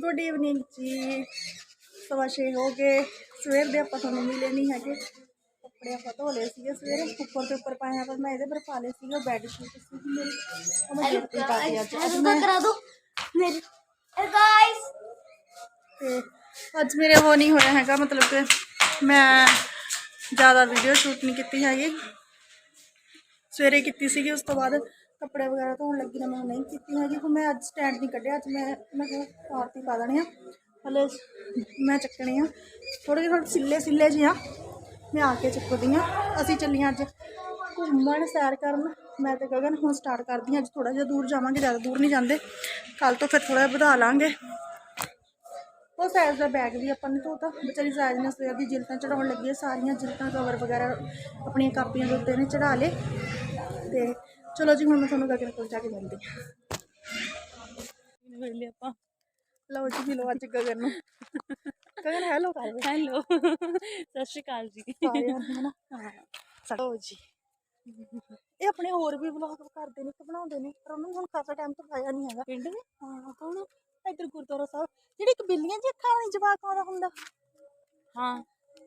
Good evening जी सवा छे हो गए सवेर के आप मिले नहीं है कपड़े आप धो ले सवेरे उपर के उपर पाया पर मैं ये पर पा ले बैडशीट अच मेरे वो नहीं होया है मतलब के मैं ज़्यादा वीडियो शूट नहीं की हैगी सवेरे की उस तो बाद ਕੱਪੜੇ ਵਗੈਰਾ ਧੋਣ ਲੱਗੀ ਨਾ ਮੈਂ ਨਹੀਂ ਕੀਤੀ ਹੈਗੀ, ਹੁਣ ਮੈਂ ਅੱਜ ਸਟੈਂਡ ਨਹੀਂ ਕੱਢਿਆ, ਅੱਜ ਮੈਂ ਮੈਂ ਕਿਹਾ ਕਾਰ ਪਾ ਦੇਣੇ ਆ। ਹਲੇ ਮੈਂ ਚੱਕਣੇ ਆ। ਥੋੜੇ ਜਿਹੇ ਥੋੜੇ ਸਿੱਲੇ ਸਿੱਲੇ ਜਿਹੇ ਆ, ਮੈਂ ਆ ਕੇ ਚੱਕਦੀ ਆ। ਅਸੀਂ ਚੱਲੀਆਂ ਅੱਜ ਘੁੰਮਣ ਸੈਰ ਕਰਨ। ਮੈਂ ਤੇ ਗਗਨ ਹੁਣ ਸਟਾਰਟ ਕਰਦੀ ਹਾਂ ਅੱਜ ਥੋੜਾ ਜਿਹਾ ਦੂਰ ਜਾਵਾਂਗੇ, ਜ਼ਿਆਦਾ ਦੂਰ ਨਹੀਂ ਜਾਂਦੇ। ਕੱਲ ਤੋਂ ਫਿਰ ਥੋੜਾ ਜਿਹਾ ਵਧਾ ਲਾਂਗੇ। ਉਹ ਸਾਈਜ਼ ਦਾ ਬੈਗ ਵੀ ਆਪਾਂ ਨੇ ਧੋਤਾ। ਵਿਚਾਰੀ ਸਾਈਜ਼ ਨੇ ਸਵੇਰ ਦੀ ਜਿਲਤਾਂ ਚੜਾਉਣ ਲੱਗੀ ਹੈ ਸਾਰੀਆਂ ਜਿਲਤਾਂ ਕਵਰ ਵਗੈਰਾ ਆਪਣੀਆਂ ਕਾਪੀਆਂ ਦੇ ਉੱਤੇ ਨੇ ਚੜਾ ਲੇ ਤੇ चलो जी हम थोड़ा गगन पहुँचा के मिलते हैं। लो जी मिलो अच गगन गगन हेलो कर हेलो सत श्रीकाल जी। हाँ। चलो जी। ये अपने और भी ब्लॉग करते ने बनाते ने पर उन्होंने हम खासा टाइम तो आया नहीं हैगा। पिंड में? हाँ कौन इधर गुरुद्वारा साहब। जेडी एक बिल्लियाँ हाँ। जी खाने जवा कौन होंदा। हाँ।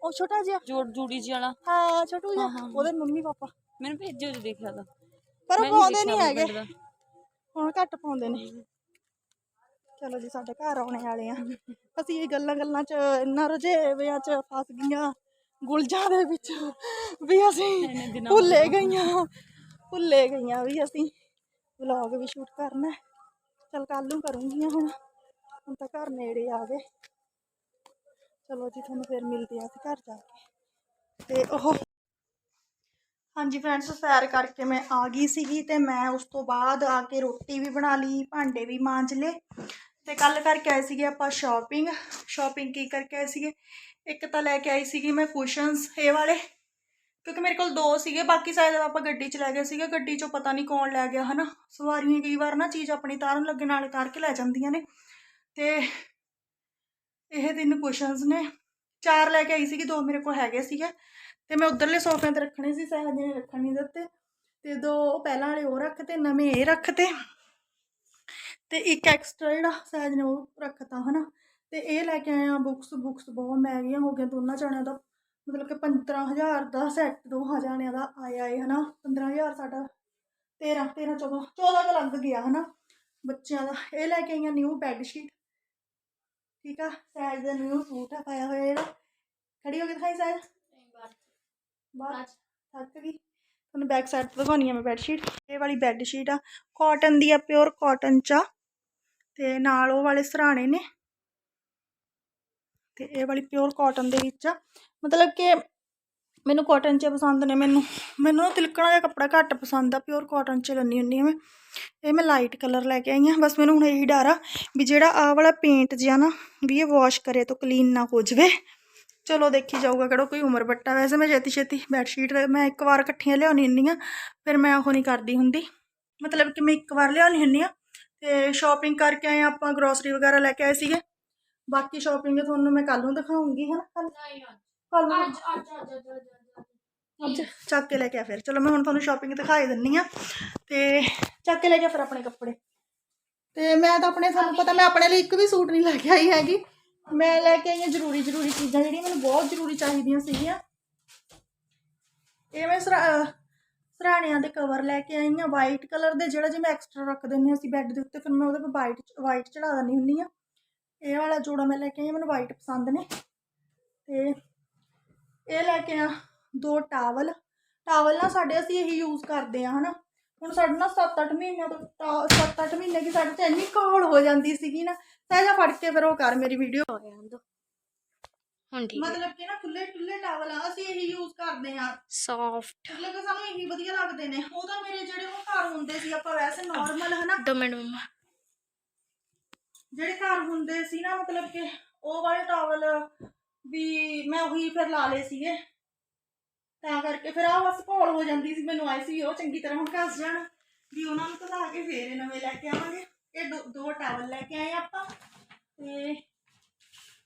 ओ छोटा जी जोड़ जुड़ी जी वाला हाँ छोटू जी हाँ, ओदे मम्मी पापा। मैंने भेजो जी देखा था ਪਰ ਉਹ ਪਾਉਂਦੇ ਨਹੀਂ ਹੈਗੇ। ਹੁਣ ਘੱਟ ਪਾਉਂਦੇ ਨੇ। ਚਲੋ ਜੀ ਸਾਡੇ ਘਰ ਆਉਣੇ ਵਾਲੇ ਆ। ਅਸੀਂ ਇਹ ਗੱਲਾਂ ਗੱਲਾਂ 'ਚ ਇੰਨਾ ਰੁਝੇਵਿਆਂ 'ਚ ਫਸ ਗਈਆਂ। ਗੁਲਜਾਂ ਦੇ ਵਿੱਚ ਵੀ ਅਸੀਂ ਭੁੱਲੇ ਗਈਆਂ। ਭੁੱਲੇ ਗਈਆਂ ਵੀ ਅਸੀਂ। ਵਲੌਗ ਵੀ ਸ਼ੂਟ ਕਰਨਾ ਚਲ ਕੱਲ ਨੂੰ ਕਰੂੰਗੀਆਂ ਹੁਣ। ਹੁਣ ਤਾਂ ਘਰ ਨੇੜੇ ਆ ਗਏ। ਚਲੋ ਜੀ ਤੁਹਾਨੂੰ ਫਿਰ ਮਿਲਦੇ ਆ ਘਰ ਜਾ ਕੇ। ਤੇ ਉਹ ਹਾਂਜੀ ਫਰੈਂਡਸ ਸੈਰ ਕਰਕੇ ਮੈਂ ਆ ਗਈ ਸੀਗੀ ਤੇ ਮੈਂ ਉਸ ਤੋਂ ਬਾਅਦ ਆ ਕੇ ਰੋਟੀ ਵੀ ਬਣਾ ਲਈ, ਭਾਂਡੇ ਵੀ ਮਾਂਜ ਲਏ ਤੇ ਕੱਲ ਕਰਕੇ ਆਏ ਸੀਗੇ ਆਪਾਂ ਸ਼ਾਪਿੰਗ ਸ਼ਾਪਿੰਗ ਕੀ ਕਰਕੇ ਆਏ ਸੀਗੇ? ਇੱਕ ਤਾਂ ਲੈ ਕੇ ਆਈ ਸੀਗੀ ਮੈਂ ਕੁਸ਼ਨਸ ਇਹ ਵਾਲੇ, ਕਿਉਂਕਿ ਮੇਰੇ ਕੋਲ ਦੋ ਸੀਗੇ, ਬਾਕੀ ਸ਼ਾਇਦ ਆਪਾਂ ਗੱਡੀ 'ਚ ਲੈ ਗਏ ਸੀਗੇ, ਗੱਡੀ 'ਚੋਂ ਪਤਾ ਨਹੀਂ ਕੌਣ ਲੈ ਗਿਆ, ਹਨਾ? ਸਵਾਰੀਆਂ ਕਈ ਵਾਰ ਨਾ ਚੀਜ਼ ਆਪਣੀ ਤਾਰਨ ਲੱਗੇ ਨਾਲੇ ਤਾਰ ਕੇ ਲੈ ਜਾਂਦੀਆਂ ਨੇ। ਤੇ ਇਹ ਤਿੰਨ ਕੁਸ਼ਨਸ ਨੇ। ਚਾਰ ਲੈ ਕੇ ਆਈ ਸੀਗੀ, ਦੋ ਮੇਰੇ ਕੋਲ ਹੈਗੇ ਸੀਗੇ। ਤੇ ਮੈਂ ਉਧਰਲੇ ਸੋਫਿਆਂ ਤੇ ਰੱਖਣੇ ਸੀ ਸਹਿਜ ਨੇ ਰੱਖਣ ਨਹੀਂ ਦਿੱਤੇ ਤੇ ਦੋ ਪਹਿਲਾਂ ਵਾਲੇ ਉਹ ਰੱਖਤੇ, ਨਵੇਂ ਇਹ ਰੱਖਤੇ। ਤੇ ਇੱਕ ਐਕਸਟਰਾ ਜਿਹੜਾ ਸਹਿਜ ਨੇ ਉਹ ਰੱਖਤਾ, ਹਨਾ। ਤੇ ਇਹ ਲੈ ਕੇ ਆਏ ਆ ਬੁੱਕਸ ਬੁੱਕਸ ਬਹੁਤ ਮਹਿੰਗੀਆਂ ਹੋ ਗਈਆਂ, ਦੋਨਾਂ ਜਣਿਆਂ ਦਾ। ਮਤਲਬ ਕਿ 15000 ਦਾ ਸੈੱਟ ਦੋਹਾਂ ਜਣਿਆਂ ਦਾ ਆਇਆ ਏ, ਹਨਾ। 15000 ਸਾਡਾ 13 13 14 14 ਦਾ ਲੱਗ ਗਿਆ, ਹਨਾ। ਬੱਚਿਆਂ ਦਾ। ਇਹ ਲੈ ਕੇ ਆਈਆਂ ਨਿਊ ਬੈੱਡ ਸ਼ੀਟ ਠੀਕ ਆ? ਸਹਿਜ ਦਾ ਨਿਊ ਸੂਟ ਆ, ਪਾਇਆ ਹੋਇਆ ਇਹਦਾ। ਖੜੀ ਹੋ ਕੇ ਦਿਖਾਈ ਸਹਿਜ ਬਾਅਦ ਥੱਕ ਗਈ। ਤੁਹਾਨੂੰ ਬੈਕ ਸਾਈਡ ਤੋਂ ਦਿਖਾਉਣੀ ਆ ਮੈਂ ਬੈੱਡ ਸ਼ੀਟ ਇਹ ਵਾਲੀ ਬੈੱਡ ਸ਼ੀਟ ਆ। ਕਾਟਨ ਦੀ ਆ ਪਿਓਰ ਕਾਟਨ ਚ ਆ। ਤੇ ਨਾਲ ਉਹ ਵਾਲੇ ਸਰਾਣੇ ਨੇ। ਤੇ ਇਹ ਵਾਲੀ ਪਿਓਰ ਕਾਟਨ ਦੇ ਵਿੱਚ ਆ। ਮਤਲਬ ਕਿ ਮੈਨੂੰ ਕਾਟਨ ਚ ਪਸੰਦ ਨੇ ਮੈਨੂੰ। ਮੈਨੂੰ ਤਿਲਕਣਾ ਜਿਹਾ ਕੱਪੜਾ ਘੱਟ ਪਸੰਦ ਆ। ਪਿਓਰ ਕਾਟਨ ਚ ਲੈਂਦੀ ਹੁੰਦੀ ਆ ਮੈਂ। ਇਹ ਮੈਂ ਲਾਈਟ ਕਲਰ ਲੈ ਕੇ ਆਈ ਆ। ਬਸ ਮੈਨੂੰ ਹੁਣ ਇਹੀ ਡਰ ਆ ਵੀ ਜਿਹੜਾ ਆਹ ਵਾਲਾ ਪੇਂਟ ਜਿਹਾ ਨਾ ਵੀ ਇਹ ਵਾਸ਼ ਕਰੇ ਤਾਂ ਕਲੀਨ ਨਾ ਹੋ ਜਵੇ। ਚਲੋ ਦੇਖੀ ਜਾਊਗਾ ਕਿਹੜਾ ਕੋਈ ਉਮਰ ਬੱਟਾ। ਵੈਸੇ ਮੈਂ ਛੇਤੀ ਛੇਤੀ ਬੈੱਡ ਸ਼ੀਟ ਮੈਂ ਇੱਕ ਵਾਰ ਇਕੱਠੀਆਂ ਲਿਆਉਣੀ ਹੁੰਦੀ ਆ ਫਿਰ ਮੈਂ ਉਹ ਨਹੀਂ ਕਰਦੀ ਹੁੰਦੀ। ਮਤਲਬ ਕਿ ਮੈਂ ਇੱਕ ਵਾਰ ਲਿਆਉਣੀ ਹੁੰਦੀ ਆ ਤੇ ਸ਼ਾਪਿੰਗ ਕਰਕੇ ਆਏ ਆਪਾਂ ਗਰੋਸਰੀ ਵਗੈਰਾ ਲੈ ਕੇ ਆਏ ਸੀਗੇ। ਬਾਕੀ ਸ਼ਾਪਿੰਗ ਤੁਹਾਨੂੰ ਮੈਂ ਕੱਲ ਨੂੰ ਦਿਖਾਉਂਗੀ ਹੈ ਨਾ ਕੱਲ ਨੂੰ ਅੱਜ ਚੱਕ ਕੇ ਲੈ ਕੇ ਆ ਫਿਰ। ਚਲੋ ਮੈਂ ਹੁਣ ਤੁਹਾਨੂੰ ਸ਼ਾਪਿੰਗ ਦਿਖਾਈ ਦਿੰਨੀ ਆ ਤੇ ਚੱਕ ਕੇ ਲੈ ਕੇ ਫਿਰ ਆਪਣੇ ਕੱਪੜੇ। ਤੇ ਮੈਂ ਤਾਂ ਆਪਣੇ ਤੁਹਾਨੂੰ ਪਤਾ ਮੈਂ ਆਪਣੇ ਲਈ ਇੱਕ ਵੀ ਸੂਟ ਨਹੀਂ ਲੈ ਕੇ ਆਈ ਹੈਗੀ। ਮੈਂ ਲੈ ਕੇ ਆਈ ਹਾਂ ਜ਼ਰੂਰੀ ਜ਼ਰੂਰੀ ਚੀਜ਼ਾਂ ਜਿਹੜੀਆਂ ਮੈਨੂੰ ਬਹੁਤ ਜ਼ਰੂਰੀ ਚਾਹੀਦੀਆਂ ਸੀਗੀਆਂ। ਇਹ ਮੈਂ ਸਰਾ- ਅਹ ਸਰਾਣਿਆਂ ਦੇ ਕਵਰ ਲੈ ਕੇ ਆਈ ਹਾਂ ਵਾਈਟ ਕਲਰ ਦੇ ਜਿਹੜਾ ਜੇ ਮੈਂ ਐਕਸਟਰਾ ਰੱਖ ਦਿੰਦੇ ਹਾਂ ਅਸੀਂ ਬੈੱਡ ਦੇ ਉੱਤੇ ਫਿਰ ਮੈਂ ਉਹਦੇ 'ਤੇ ਵਾਈਟ ਵਾਈਟ ਚੜਾ ਦਿੰਦੀ ਹੁੰਦੀ ਆ ਇਹ ਵਾਲਾ ਜੋੜਾ ਮੈਂ ਲੈ ਕੇ ਆਈ ਹਾਂ, ਮੈਨੂੰ ਵਾਈਟ ਪਸੰਦ ਨੇ। ਤੇ ਇਹ ਲੈ ਕੇ ਆ ਦੋ ਟਾਵਲ ਟਾਵਲ ਨਾ ਸਾਡੇ ਅਸੀਂ ਇਹੀ ਯੂਜ਼ ਕਰਦੇ ਆ ਹਨਾ। ਹੁਣ ਸਾਡੇ ਨਾਲ 7-8 ਮਹੀਨਿਆਂ ਤੋਂ 7-8 ਮਹੀਨੇ ਕੀ ਸਾਡੇ ਤੇ ਇੰਨੀ ਕੌਲ ਹੋ ਜਾਂਦੀ ਸੀਗੀ ਨਾ ਸਹਿਜਾ ਫੜ ਕੇ ਫਿਰ ਉਹ ਕਰ ਮੇਰੀ ਵੀਡੀਓ ਹੋ ਰਹਿਣ ਦੋ ਹੁਣ ਠੀਕ ਮਤਲਬ ਕਿ ਨਾ ਖੁੱਲੇ ਖੁੱਲੇ ਟਾਵਲ ਆ ਅਸੀਂ ਇਹੀ ਯੂਜ਼ ਕਰਦੇ ਆ ਸੌਫਟ ਮਤਲਬ ਸਾਨੂੰ ਇਹੀ ਵਧੀਆ ਲੱਗਦੇ ਨੇ। ਉਹ ਤਾਂ ਮੇਰੇ ਜਿਹੜੇ ਉਹ ਘਰ ਹੁੰਦੇ ਸੀ ਆਪਾਂ ਵੈਸੇ ਨਾਰਮਲ ਹਨਾ। ਦੋ ਜਿਹੜੇ ਘਰ ਹੁੰਦੇ ਸੀ ਨਾ ਮਤਲਬ ਕਿ ਉਹ ਵਾਲੇ ਟਾਵਲ ਵੀ ਮੈਂ ਉਹੀ ਫਿਰ ਲਾ ਲਏ ਸੀਗੇ। ਤਾਂ ਕਰਕੇ ਫਿਰ ਆ ਬਸ ਘੋਲ ਹੋ ਜਾਂਦੀ ਸੀ ਮੈਨੂੰ ਆਈ ਸੀ ਉਹ ਚੰਗੀ ਤਰ੍ਹਾਂ ਹੁਣ ਘਸ ਜਾਣ। ਵੀ ਉਹਨਾਂ ਨੂੰ ਘਸਾ ਕੇ ਫੇਰ ਇਹ ਨਵੇਂ ਲੈ ਕੇ ਆਵਾਂਗੇ। ਇਹ ਦੋ ਟਾਵਲ ਲੈ ਕੇ ਆਏ ਆਪਾਂ। ਤੇ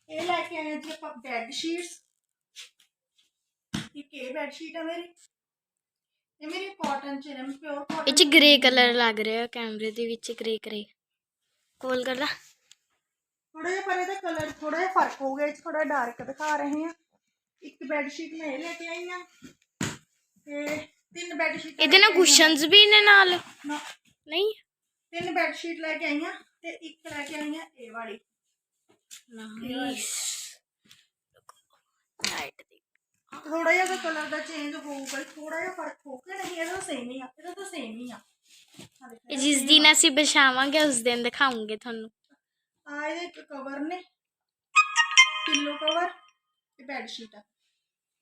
ਇਹ ਲੈ ਕੇ ਆਏ ਜੀ ਆਪਾਂ ਬੈੱਡ ਸ਼ੀਟਸ ਇੱਕ ਇਹ ਬੈੱਡ ਸ਼ੀਟ ਆ ਮੇਰੀ। ਇਹ ਮੇਰੀ ਕਾਟਨ ਚ ਨੇ ਪਿਓਰ ਕਾਟਨ ਇਹ ਚ ਗ੍ਰੇ ਕਲਰ ਲੱਗ ਰਿਹਾ ਕੈਮਰੇ ਦੇ ਵਿੱਚ ਗ੍ਰੇ ਗ੍ਰੇ ਕੋਲ ਕਰ ਲਾ। ਥੋੜਾ ਜਿਹਾ ਪਰ ਇਹਦਾ ਕਲਰ ਥੋੜਾ ਜਿਹਾ ਫ਼ਰਕ ਹੋ ਗਿਆ ਥੋੜਾ ਡਾਰਕ ਦਿਖਾ ਰਹੇ ਆ। ਇੱਕ ਬੈੱਡ ਸ਼ੀਟ ਮੈਂ ਇਹ ਲੈ ਕੇ ਆਈ ਆ ਤੇ ਤਿੰਨ ਬੈੱਡ ਸ਼ੀਟ ਇਹਦੇ ਨਾਲ ਕੁਸ਼ਨਸ ਵੀ ਨੇ ਨਾਲ? ਨਹੀਂ? ਤਿੰਨ ਬੈੱਡ ਸ਼ੀਟ ਲੈ ਕੇ ਆਈ ਆ ਤੇ ਇੱਕ ਲੈ ਕੇ ਆਈ ਆ ਇਹ ਵਾਲੀ। ਨਾਈਸ ਲਾਈਟ ਦੀ। ਥੋੜਾ ਜਿਹਾ ਕਲਰ ਦਾ ਚੇਂਜ ਹੋਊਗਾ ਥੋੜਾ ਜਿਹਾ ਫ਼ਰਕ ਹੋਊਗਾ ਨਹੀਂ ਇਹਦਾ ਸੇਮ ਹੀ ਆ ਇਹਦਾ ਤਾਂ ਸੇਮ ਹੀ ਆ। ਜਿਸ ਦਿਨ ਅਸੀਂ ਬਿਛਾਵਾਂਗੇ ਉਸ ਦਿਨ ਦਿਖਾਉਂਗੇ ਤੁਹਾਨੂੰ। ਆ ਇਹਦੇ ਇੱਕ ਕਵਰ ਨੇ। ਪਿੱਲੋ ਕਵਰ ਤੇ ਬੈੱਡ ਸ਼ੀਟ ਆ।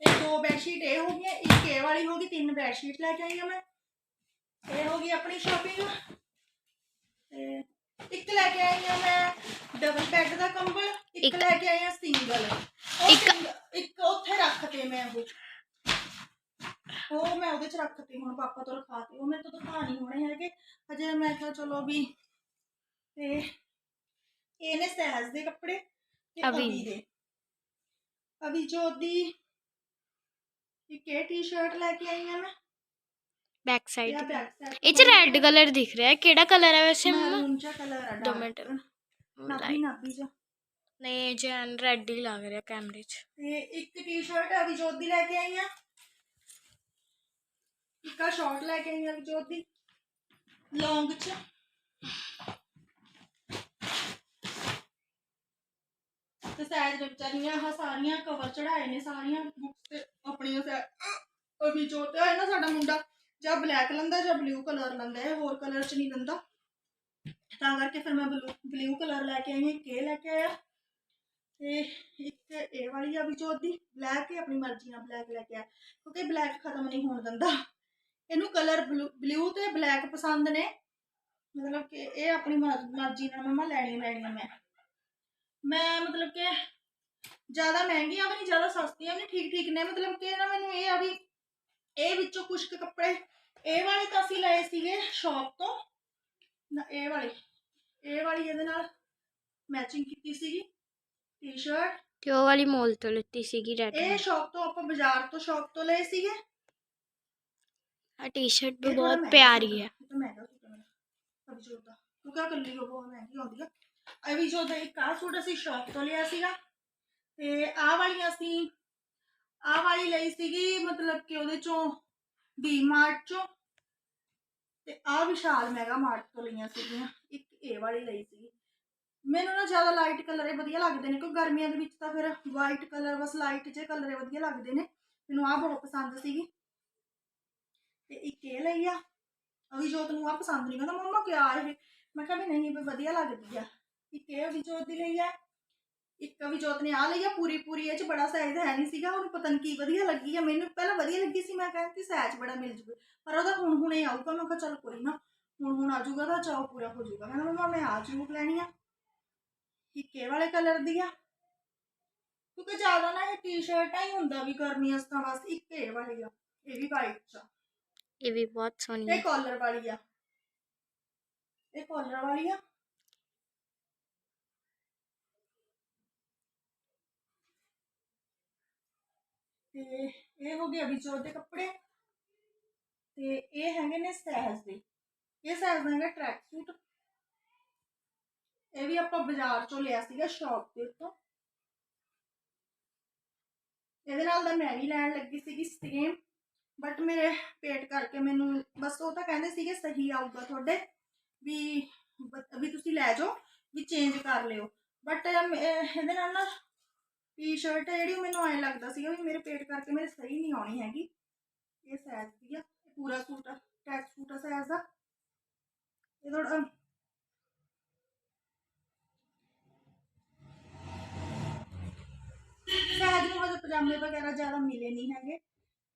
ਇਹ ਦੋ ਬੈੱਡ ਸ਼ੀਟ ਇਹ ਹੋ ਗਈਆਂ ਇੱਕ ਇਹ ਵਾਲੀ ਹੋ ਗਈ ਤਿੰਨ ਬੈੱਡ ਸ਼ੀਟ ਲੈ ਕੇ ਆਈ ਆ ਮੈਂ। ਇਹ ਹੋ ਗਈ ਆਪਣੀ ਸ਼ਾਪਿੰਗ ਤੇ ਇੱਕ ਲੈ ਕੇ ਆਈ ਆ ਮੈਂ ਡਬਲ ਬੈੱਡ ਦਾ ਕੰਬਲ ਇੱਕ ਲੈ ਕੇ ਆਈ ਆ ਸਿੰਗਲ ਇੱਕ- ਇੱਕ ਉੱਥੇ ਰੱਖਤੇ ਮੈਂ ਉਹ। ਉਹ ਮੈਂ ਉਹਦੇ ਚ ਰੱਖਤੀ ਹੁਣ ਪਾਪਾ ਤੋਂ ਰਖਾਤੀ। ਉਹ ਮੇਰੇ ਤੋਂ ਦਿਖਾ ਨਹੀਂ ਹੋਣੇ ਹੈਗੇ। ਹਜੇ ਮੈਂ ਕਿਹਾ ਚਲੋ ਵੀ ਤੇ ਇਹ ਨੇ ਸਹਿਜ ਦੇ ਕੱਪੜੇ ਤੇ। ਅਭੀ ਦੇ। ਅਭੀ ਜੋਤ ਦੀ ਇੱਕ ਇਹ ਟੀ-ਸ਼ਰਟ ਲੈ ਕੇ ਆਈ ਆ ਮੈਂ ਬੈਕ ਸਾਈਡ ਇਹ ਬੈਕ ਸਾਈਡ ਇਹ ਚ ਰੈੱਡ ਕਲਰ ਦਿਖ ਰਿਹਾ ਹੈ ਕਿਹੜਾ ਕਲਰ ਹੈ ਵੈਸੇ ਮੰਮਾ ਮੈਰੂਨ ਜਿਹਾ ਕਲਰ ਆ ਦੋ dark। ਮਿੰਟ। ਨਾਭੀ ਨਾਭੀ ਜਿਹਾ ਨਹੀਂ ਜੈਨ ਰੈੱਡ ਹੀ ਲੱਗ ਰਿਹਾ ਕੈਮਰੇ 'ਚ ਤੇ ਇੱਕ ਟੀ-ਸ਼ਰਟ ਅਭੀ ਜੋਤ ਦੀ ਲੈ ਕੇ ਆਈ ਆ ਇੱਕ ਆ ਸ਼ਾਰਟ ਲੈ ਕੇ ਆਈ ਆ ਅਭੀ ਜੋਤ ਦੀ ਲੌਂਗ ਚ ਤੇ ਸਾਈਜ਼ ਦੇ ਵਿਚਾਰੀਆਂ ਆਹ ਸਾਰੀਆਂ ਕਵਰ ਚੜਾਏ ਨੇ, ਸਾਰੀਆਂ ਬੁੱਕਸ ਤੇ ਆਪਣੀਆਂ ਸੈ- ਅਭੀ ਜੋਤ ਹੈ ਨਾ ਸਾਡਾ ਮੁੰਡਾ, ਜਾਂ ਬਲੈਕ ਲੈਂਦਾ ਜਾਂ ਬਲੂ ਕਲਰ ਲੈਂਦਾ ਹੈ ਹੋਰ ਕਲਰ ਚ ਨਹੀਂ ਲੈਂਦਾ ਤਾਂ ਕਰਕੇ ਫਿਰ ਮੈਂ ਬਲੂ ਕਲਰ ਲੈ ਕੇ ਆਈ, ਇੱਕ ਇਹ ਲੈ ਕੇ ਆਇਆ, ਤੇ ਇੱਕ ਇਹ ਵਾਲੀ ਆ ਵੀ ਚੋਦੀ ਬਲੈਕ ਹੀ, ਆਪਣੀ ਮਰਜ਼ੀ ਨਾਲ ਬਲੈਕ ਲੈ ਕੇ ਆ ਕਿਉਂਕਿ ਬਲੈਕ ਖਤਮ ਨਹੀਂ ਹੋਣ ਦਿੰਦਾ। ਇਹਨੂੰ ਕਲਰ ਬਲੂ ਤੇ ਬਲੈਕ ਪਸੰਦ ਨੇ, ਮਤਲਬ ਕਿ ਇਹ ਆਪਣੀ ਮਰਜ਼ੀ ਨਾਲ ਮਮਾ ਲੈਣੀ ਲੈਣੀ ਮੈਂ। ਮੈਂ ਮਤਲਬ ਕਿ ਜ਼ਿਆਦਾ ਮਹਿੰਗੀਆਂ ਵੀ ਨਹੀਂ ਜ਼ਿਆਦਾ ਸਸਤੀਆਂ ਵੀ ਨਹੀਂ ਠੀਕ ਠੀਕ ਨੇ ਮਤਲਬ ਕਿ ਨਾ ਮੈਨੂੰ ਇਹ ਆ ਵੀ ਇਹ ਵਿੱਚੋਂ ਕੁਝ ਕੁ ਕੱਪੜੇ ਇਹ ਵਾਲੇ ਤਾਂ ਅਸੀਂ ਲਏ ਸੀਗੇ ਸ਼ਾਪ ਤੋਂ ਨਾ ਇਹ ਵਾਲੀ ਇਹ ਵਾਲੀ ਇਹਦੇ ਨਾਲ ਮੈਚਿੰਗ ਕੀਤੀ ਸੀਗੀ ਟੀ-ਸ਼ਰਟ ਤੇ ਉਹ ਵਾਲੀ ਮੋਲ ਤੋਂ ਲਿੱਤੀ ਸੀਗੀ ਰੈੱਡ ਇਹ ਸ਼ਾਪ ਤੋਂ ਆਪਾਂ ਬਾਜ਼ਾਰ ਤੋਂ ਸ਼ਾਪ ਤੋਂ ਲਏ ਸੀਗੇ ਆ ਟੀ-ਸ਼ਰਟ ਇਹ ਵੀ ਥੋੜ੍ਹਾ ਬਹੁਤ ਮਹਿੰਗਾ ਪਿਆਰੀ ਸੀਗਾ। ਹੈ ਇਹ ਤਾਂ ਮਹਿੰਗਾ ਸੀ ਮੇਰਾ ਅਭਿਜੋਤ ਦਾ ਕਿਉਂਕਿ ਆਹ ਇਕੱਲੀ ਉਹ ਬਹੁਤ ਮਹਿੰਗੀ ਆਉਂਦੀ ਆ ਅਭਿਜੋਤ ਦਾ ਇੱਕ ਆਹ ਸੂਟ ਅਸੀਂ ਸ਼ਾਪ ਤੋਂ ਲਿਆ ਸੀਗਾ ਤੇ ਆਹ ਵਾਲੀ ਅਸੀਂ ਆਹ ਵਾਲੀ ਲਈ ਸੀਗੀ ਮਤਲਬ ਕਿ ਉਹਦੇ ਚੋਂ ਡੀ ਮਾਰਟ ਚੋਂ। ਤੇ ਆਹ ਵਿਸ਼ਾਲ ਮੈਗਾ ਮਾਰਟ ਤੋਂ ਲਈਆਂ ਸੀਗੀਆਂ। ਇੱਕ ਇਹ ਵਾਲੀ ਲਈ ਸੀਗੀ। ਮੈਨੂੰ ਨਾ ਜ਼ਿਆਦਾ ਲਾਈਟ ਕਲਰ ਇਹ ਵਧੀਆ ਲੱਗਦੇ ਨੇ ਕਿਉਂਕਿ ਗਰਮੀਆਂ ਦੇ ਵਿੱਚ ਤਾਂ ਫਿਰ ਵਾਈਟ ਕਲਰ ਬਸ ਲਾਈਟ ਜੇ ਕਲਰ ਇਹ ਵਧੀਆ ਲੱਗਦੇ ਨੇ। ਮੈਨੂੰ ਆਹ ਬਹੁਤ ਪਸੰਦ ਸੀਗੀ। ਤੇ ਇੱਕ ਇਹ ਲਈ ਆ। ਅਭਿਜੋਤ ਨੂੰ ਆ ਪਸੰਦ ਨਹੀਂ ਕਹਿੰਦਾ ਮੰਮਾ ਕਿਆ ਇਹ? ਮੈਂ ਕਿਹਾ ਵੀ ਨਹੀਂ, ਵੀ ਵਧੀਆ ਲੱਗਦੀ ਆ। ਇੱਕ ਇਹ ਅਭਿਜੋਤ ਦੀ ਲਈ ਆ ਇੱਕ ਅਭਿਜੋਤ ਨੇ ਆ ਲਈ ਆ ਪੂਰੀ ਪੂਰੀ ਇਹ ਚ ਬੜਾ ਸਾਈਜ਼ ਹੈ ਨਹੀਂ ਸੀਗਾ ਉਹਨੂੰ ਪਤਾ ਨਹੀਂ ਕੀ ਵਧੀਆ ਲੱਗੀ ਆ ਮੈਨੂੰ ਪਹਿਲਾਂ ਵਧੀਆ ਲੱਗੀ ਸੀ ਮੈਂ ਕਹਿੰਦੀ ਸਾਈਜ਼ ਬੜਾ ਮਿਲ ਜੂਗਾ ਪਰ ਉਹਦਾ ਹੁਣ ਹੁਣੇ ਆਊਗਾ ਮੈਂ ਕਿਹਾ ਚੱਲ ਕੋਈ ਨਾ ਹੁਣ ਹੁਣ ਆ ਜਾਊਗਾ ਤਾਂ ਚਾਓ ਪੂਰਾ ਹੋ ਜਾਊਗਾ ਕਹਿੰਦਾ ਮੰਮਾ ਮੈਂ ਆ ਜ਼ਰੂਰ ਲੈਣੀ ਆ ਇੱਕ ਇਹ ਵਾਲੇ ਕਲਰ ਦੀ ਆ। ਕਿਉਂਕਿ ਜ਼ਿਆਦਾ ਨਾ ਇਹ ਟੀ-ਸ਼ਰਟਾਂ ਹੀ ਹੁੰਦਾ ਵੀ ਗਰਮੀਆਂ 'ਚ ਤਾਂ ਬਸ ਇੱਕ ਇਹ ਵਾਲੀ ਆ ਇਹ ਵੀ ਵਾਈਟ ਚ ਇਹ ਵੀ ਬਹੁਤ ਸੋਹਣੀ ਇਹ ਹੈ ਕਾਲਰ ਵਾਲੀ ਆ। ਇਹ ਕਾਲਰ ਵਾਲੀ ਆ। ਤੇ ਇਹ ਹੋ ਗਏ ਅਭਿਜੋਤ ਦੇ ਕੱਪੜੇ। ਤੇ ਇਹ ਹੈਗੇ ਨੇ ਸਹਿਜ ਦੇ। ਇਹ ਸਹਿਜ ਦਾ ਹੈਗਾ ਟਰੈਕ ਸੂਟ ਇਹ ਵੀ ਆਪਾਂ ਬਾਜ਼ਾਰ ਚੋਂ ਲਿਆ ਸੀਗਾ ਸ਼ਾਪ ਦੇ ਉੱਤੋਂ। ਇਹਦੇ ਨਾਲ ਦਾ ਮੈਂ ਵੀ ਲੈਣ ਲੱਗੀ ਸੀਗੀ ਸੇਮ ਬਟ ਮੇਰੇ ਪੇਟ ਕਰਕੇ ਮੈਨੂੰ ਬਸ ਉਹ ਤਾਂ ਕਹਿੰਦੇ ਸੀਗੇ ਸਹੀ ਆਊਗਾ ਤੁਹਾਡੇ, ਵੀ ਵੀ ਤੁਸੀਂ ਲੈ ਜਾਓ, ਵੀ ਚੇਂਜ ਕਰ ਲਿਓ। ਬਟ ਇਹਦੇ ਨਾਲ ਨਾ ਟੀ-ਸ਼ਰਟ ਜਿਹੜੀ ਉਹ ਮੈਨੂੰ ਐਂ ਲੱਗਦਾ ਸੀਗਾ ਵੀ ਮੇਰੇ ਪੇਟ ਕਰਕੇ ਮੇਰੇ ਸਹੀ ਨਹੀਂ ਆਉਣੀ ਹੈਗੀ। ਇਹ ਸਾਈਜ਼ ਦੀ ਆ ਇਹ ਪੂਰਾ ਸੂਟ ਆ ਟੈਕ ਸੂਟ ਆ ਸਾਈਜ਼ ਦਾ। ਇਹ ਥੋੜਾ ਸਹਿਜ ਨੂੰ ਹਜੇ ਪਜਾਮੇ ਵਗੈਰਾ ਜ਼ਿਆਦਾ ਮਿਲੇ ਨਹੀਂ ਹੈਗੇ।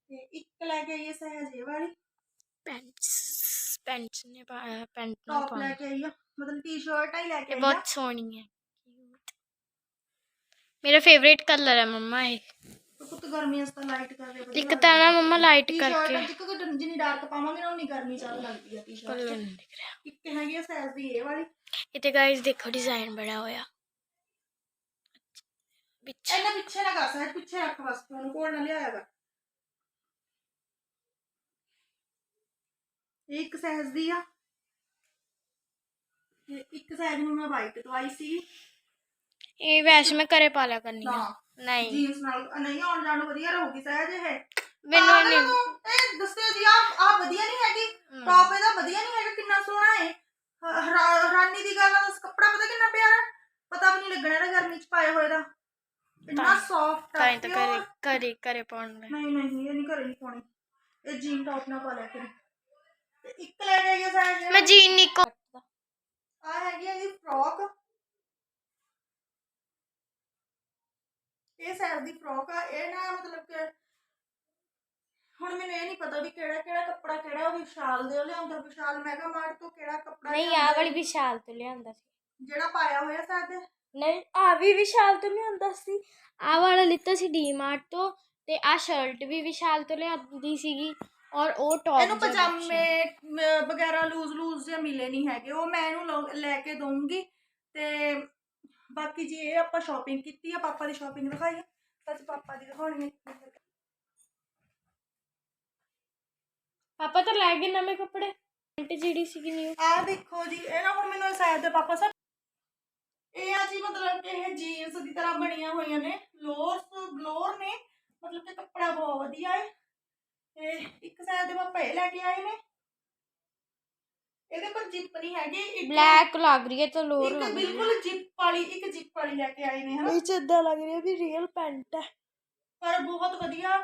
ਤੇ ਇੱਕ ਲੈ ਕੇ ਆਈਏ ਸਹਿਜ ਇਹ ਵਾਲੀ। ਪੈਂਟਸ ਪੈਂਟਸ ਨੇ ਪੈਂਟ ਨਾ ਟੌਪ ਲੈ ਪਾਉਣੀ। ਕੇ ਆਈ ਆ ਮਤਲਬ ਟੀ-ਸ਼ਰਟ ਹੀ ਲੈ ਕੇ ਇਹ ਆਈ ਆ ਬਹੁਤ ਸੋਹਣੀ ਹੈ। ਮੇਰਾ ਫੇਵਰੇਟ ਕਲਰ ਹੈ ਮੰਮਾ ਇਹ ਤੇ ਪੁੱਤ ਗਰਮੀਆਂ 'ਚ ਤਾਂ ਲਾਈਟ ਕਰਕੇ ਵਧੀਆ ਇੱਕ ਤਾਂ ਨਾ ਮੰਮਾ ਲਾਈਟ ਕਰਕੇ ਟੀ-ਸ਼ਰਟ ਜਿੱਕ ਜਿੰਨੀ ਡਾਰਕ ਪਾਵਾਂਗੇ ਨਾ ਉਨੀ ਗਰਮੀ ਜ਼ਿਆਦਾ ਲੱਗਦੀ ਆ ਟੀ-ਸ਼ਰਟ ਕਲਰ 'ਚ ਨਹੀਂ ਦਿਖ ਰਿਹਾ ਇੱਕ ਹੈਗੀ ਆ ਸਾਈਜ਼ ਦੀ ਇਹ ਵਾਲੀ ਇਹ ਤੇ ਗਾਇਸ ਦੇਖੋ ਡਿਜ਼ਾਈਨ ਬੜਾ ਹੋਇਆ ਵਿੱਚ ਇਹਨਾਂ ਪਿੱਛੇ ਨਾ ਕਰ ਸਾਈਡ ਪਿੱਛੇ ਰੱਖ ਬਸ ਫੋਨ ਕੋਲ ਨਾ ਲਿਆਇਆ ਕਰ ਇਹ ਇੱਕ ਸਾਈਜ਼ ਦੀ ਆ ਤੇ ਇੱਕ ਸਾਈਜ਼ ਨੂੰ ਮੈਂ ਵਾਈਟ ਦਵਾਈ ਸੀ ਇਹ ਵੈਸੇ ਮੈਂ ਘਰੇ ਪਾ ਲਿਆ ਕਰਨੀ ਆ। ਨਾ ਨਹੀਂ। ਜੀਨਸ ਨਾਲ। ਨਹੀਂ ਆਉਣ ਜਾਣ ਨੂੰ ਵਧੀਆ ਰਹੂਗੀ ਸਹਿਜ ਇਹ। ਮੈਨੂੰ ਪਾਗਲ ਨਹੀਂ ਨੂੰ, ਇਹ ਦੱਸਿਓ ਜੀ ਆ ਆ ਵਧੀਆ ਨਹੀਂ ਹੈਗੀ। ਟੌਪ ਇਹਦਾ ਵਧੀਆ ਨਹੀਂ ਹੈਗਾ ਕਿੰਨਾ ਸੋਹਣਾ ਹੈ ਹ- ਹਰਾ- ਦੀ ਗੱਲ ਆ ਕੱਪੜਾ ਪਤਾ ਕਿੰਨਾ ਪਿਆਰਾ ਹੈ? ਪਤਾ ਵੀ ਨਹੀਂ ਲੱਗਣਾ ਇਹਦਾ ਗਰਮੀ ਚ ਪਾਇਆ ਹੋਇਆ ਦਾ ਇੰਨਾ ਸੌਫਟ ਤਾਂ ਹੀ ਤਾਂ ਘਰੇ ਘਰੇ ਘਰੇ ਪਾਉਣ ਦਾ ਨਹੀਂ ਨਹੀਂ ਇਹ ਨਹੀਂ ਘਰੇ ਨਹੀਂ ਪਾਉਣੀ। ਇਹ ਜੀਨ ਟੌਪ ਨਾਲ ਪਾ ਲਿਆ ਕਰੀ। ਤੇ ਇੱਕ ਲੈ ਜਾਈਏ ਸਾਈਜ਼ ਮੈਂ ਜੀਨ ਨਹੀਂ ਕੋ ਆ ਹੈਗੀ ਜੀ ਫਰੋਕ ਇਹ ਸਾਈਜ਼ ਦੀ ਫਰੋਕ ਆ ਇਹ ਨਾ ਮਤਲਬ ਕਿ ਹੁਣ ਮੈਨੂੰ ਇਹ ਨਹੀਂ ਪਤਾ ਵੀ ਕਿਹੜਾ ਕਿਹੜਾ ਕੱਪੜਾ ਕਿਹੜਾ ਉਹ ਵਿਸ਼ਾਲ ਦੇ ਲਿਆਉਂਦਾ ਵਿਸ਼ਾਲ ਮੈਗਾ ਮਾਰਟ ਤੋਂ ਕਿਹੜਾ ਕੱਪੜਾ ਨਹੀਂ ਆ ਵਾਲੀ ਵਿਸ਼ਾਲ ਤੋਂ ਲਿਆਂਦਾ ਸੀ। ਜਿਹੜਾ ਪਾਇਆ ਹੋਇਆ ਸਾਦ ਨਹੀਂ ਆ ਵੀ ਵਿਸ਼ਾਲ ਤੋਂ ਲਿਆਂਦਾ ਸੀ। ਆ ਵਾਲਾ ਲਿੱਤਾ ਸੀ ਡੀਮਾਰਟ ਤੋਂ ਤੇ ਆ ਸ਼ਰਟ ਵੀ ਵਿਸ਼ਾਲ ਤੋਂ ਲਿਆਂਦੀ ਸੀਗੀ ਔਰ ਉਹ ਟੌਪ ਇਹਨੂੰ ਪਜਾਮੇ ਵਗੈਰਾ ਲੂਜ਼ ਲੂਜ਼ ਜਿਹੇ ਮਿਲੇ ਨਹੀਂ ਹੈਗੇ। ਉਹ ਮੈਂ ਇਹਨੂੰ ਲੈ ਕੇ ਦਊਂਗੀ ਤੇ ਬਾਕੀ ਜੀ ਇਹ ਆਪਾਂ ਸ਼ਾਪਿੰਗ ਕੀਤੀ ਆ ਪਾਪਾ ਦੀ ਸ਼ਾਪਿੰਗ ਦਿਖਾਈ ਆ ਸੱਚ ਪਾਪਾ ਦੀ ਦਿਖਾਉਣੀ ਹੈ ਪਾਪਾ ਤਾਂ ਲੈ ਗਏ ਨਵੇਂ ਕੱਪੜੇ ਪੈਂਟ ਜਿਹੜੀ ਸੀਗੀ ਨਿਊ ਆ ਦੇਖੋ ਜੀ ਇਹ ਨਾ ਹੁਣ ਮੈਨੂੰ ਸ਼ਾਇਦ ਦੇ ਪਾਪਾ ਸਰ ਇਹ ਆ ਜੀ ਮਤਲਬ ਕਿ ਇਹ ਜੀਨਸ ਦੀ ਤਰ੍ਹਾਂ ਬਣੀਆਂ ਹੋਈਆਂ ਨੇ ਲੋਅਰਸ ਲੋਅਰ ਨੇ ਮਤਲਬ ਕਿ ਕੱਪੜਾ ਬਹੁਤ ਵਧੀਆ ਹੈ ਤੇ ਇੱਕ ਸਾਈਡ ਦੇ ਪਾਪਾ ਇਹ ਲੈ ਕੇ ਆਏ ਨੇ ਇਹਦੇ ਪਰ ਜਿੱਪ ਨਹੀਂ ਹੈਗੀ ਇੱਕ ਬਲੈਕ ਲੱਗ ਰਹੀ ਹੈ ਤਾਂ ਲੋਰ ਇੱਕ ਲੱਗ ਰਹੀ ਹੈ। ਬਿਲਕੁਲ ਜਿੱਪ ਵਾਲੀ ਇੱਕ ਜਿੱਪ ਵਾਲੀ ਲੈ ਕੇ ਆਏ ਨੇ ਹਨਾ? ਇਹ ਚ ਇਦਾਂ ਲੱਗ ਰਹੀ ਹੈ ਵੀ ਰੀਅਲ ਪੈਂਟ ਹੈ। ਪਰ ਬਹੁਤ ਵਧੀਆ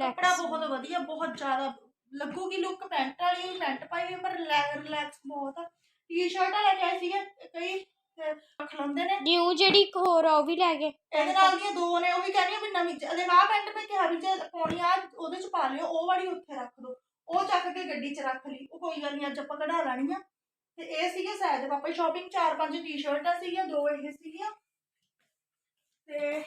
ਕੱਪੜਾ ਬਹੁਤ ਵਧੀਆ ਬਹੁਤ ਜ਼ਿਆਦਾ ਲੱਗੂਗੀ ਲੁੱਕ ਪੈਂਟ ਵਾਲੀ ਪੈਂਟ ਪਾਈ ਹੋਈ ਪਰ ਰਿਲੈਕਸ ਬਹੁਤ ਆ। ਟੀ-ਸ਼ਰਟਾਂ ਲੈ ਕੇ ਆਏ ਸੀਗੇ ਕਈ ਲੈਂਦੇ ਨੇ। ਨਿਊ ਜਿਹੜੀ ਇੱਕ ਹੋਰ ਆ ਉਹ ਵੀ ਲੈ ਗਏ। ਇਹਦੇ ਨਾਲ ਦੀਆਂ ਦੋ ਨੇ ਉਹ ਵੀ ਕਹਿੰਦੀਆਂ ਵੀ ਨਵੀਂ ਦੇਖ ਆਹ ਪੈਂਟ ਮੈਂ ਕਿਹਾ ਵੀ ਜੇ ਪਾਉਣੀ ਆ ਉਹਦੇ ਚ ਪਾ ਲਿਓ ਉਹ ਵਾਲੀ ਉੱਥੇ ਰੱਖ ਦੋ। ਉਹ ਚੱਕ ਕੇ ਗੱਡੀ ਚ ਰੱਖ ਲਈ। ਉਹ ਕੋਈ ਗੱਲ ਨਹੀਂ ਅੱਜ ਆਪਾਂ ਕਢਾ ਲੈਣੀਆਂ। ਤੇ ਇਹ ਸੀਗੇ ਸਾਇਦ ਪਾਪਾ ਸ਼ਾਪਿੰਗ ਚਾਰ ਪੰਜ ਟੀ-ਸ਼ਰਟਾਂ ਸੀਗੀਆਂ ਦੋ ਇਹ ਸੀਗੀਆਂ। ਤੇ